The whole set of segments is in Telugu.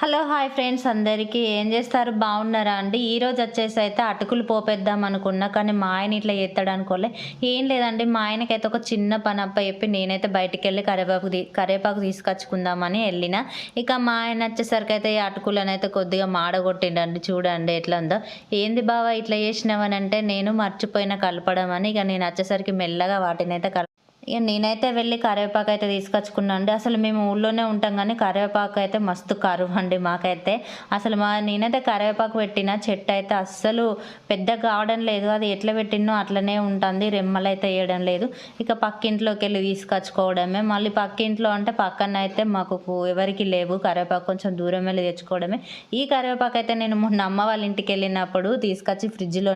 హలో హాయ్ ఫ్రెండ్స్ అందరికీ. ఏం చేస్తారు? బాగున్నారా అండి? ఈ రోజు వచ్చేసి అయితే అటుకులు పోపేద్దాం అనుకున్నా కానీ మా ఆయన ఇట్లా ఎత్తాడు అనుకోలే. ఏం లేదండి మా ఆయనకైతే ఒక చిన్న పని అప్ప చెప్పి నేనైతే బయటికి వెళ్ళి కరివేపాకు కరేపాకు కరివేపాకు తీసుకొచ్చుకుందామని వెళ్ళిన. ఇక మా ఆయన వచ్చేసరికి అయితే ఈ అటుకులను అయితే కొద్దిగా మాడగొట్టిండండి. చూడండి ఎట్లా ఉందో. ఏంది బావా ఇట్లా చేసినావని అంటే నేను మర్చిపోయిన కలపడం అని. ఇక నేను వచ్చేసరికి మెల్లగా వాటిని అయితే ఇక నేనైతే వెళ్ళి కరివేపాకు అయితే తీసుకొచ్చుకున్నాను అండి అసలు మేము ఊళ్ళోనే ఉంటాం కానీ కరివేపాకు అయితే మస్తు కరువు అండి మాకైతే. అసలు మా నేనైతే కరివేపాకు పెట్టిన చెట్టు అయితే అస్సలు పెద్ద కావడం లేదు అది ఎట్లా పెట్టినో అట్లనే ఉంటుంది. రెమ్మలు అయితే వేయడం లేదు. ఇక పక్కింట్లోకి వెళ్ళి తీసుకొచ్చుకోవడమే. మళ్ళీ పక్కింట్లో అంటే పక్కన అయితే మాకు ఎవరికి లేవు. కరివేపాకు కొంచెం దూరం వెళ్ళి తెచ్చుకోవడమే. ఈ కరివేపాకు అయితే నేను మొన్న అమ్మ వాళ్ళ ఇంటికి వెళ్ళినప్పుడు తీసుకొచ్చి ఫ్రిడ్జ్లో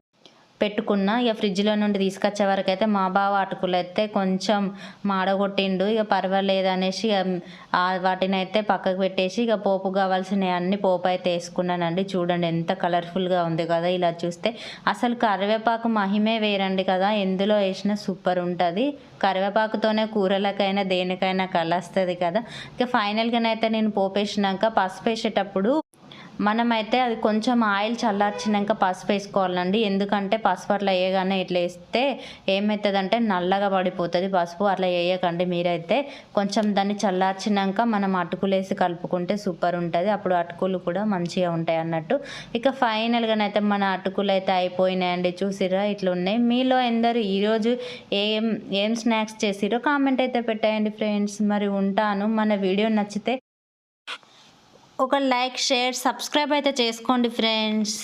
పెట్టుకున్న ఇక ఫ్రిడ్జ్లో నుండి తీసుకొచ్చే వరకు అయితే మా బావ అటుకులు అయితే కొంచెం మాడగొట్టిండు. ఇక పర్వాలేదు అనేసి ఇక వాటిని అయితే పక్కకు పెట్టేసి ఇక పోపు కావాల్సిన అన్ని పోపు అయితే వేసుకున్నానండి. చూడండి ఎంత కలర్ఫుల్గా ఉంది కదా ఇలా చూస్తే. అసలు కరివేపాకు మహిమే వేరండి కదా ఎందులో వేసినా సూపర్ ఉంటుంది. కరివేపాకుతోనే కూరలకైనా దేనికైనా కలస్తుంది కదా. ఇక ఫైనల్గానైతే నేను పోపు వేసినాక పసుపు వేసేటప్పుడు మనమైతే అది కొంచెం ఆయిల్ చల్లార్చినాక పసుపు వేసుకోవాలండి. ఎందుకంటే పసుపు అట్లా వేయగానే ఇట్లా వేస్తే ఏమవుతుందంటే నల్లగా పడిపోతుంది. పసుపు అట్లా వేయకండి మీరైతే. కొంచెం దాన్ని చల్లార్చినాక మనం అటుకులు వేసి కలుపుకుంటే సూపర్ ఉంటుంది. అప్పుడు అటుకులు కూడా మంచిగా ఉంటాయి అన్నట్టు. ఇక ఫైనల్గానైతే మన అటుకులు అయితే అయిపోయినాయండి. చూసిరా ఇట్లా ఉన్నాయి. మీలో ఎందరు ఈరోజు ఏం ఏం స్నాక్స్ చేసిరో కామెంట్ అయితే పెట్టేయండి ఫ్రెండ్స్. మరి ఉంటాను. మన వీడియో నచ్చితే ఒక లైక్ షేర్ సబ్స్క్రైబ్ అయితే చేసుకోండి ఫ్రెండ్స్.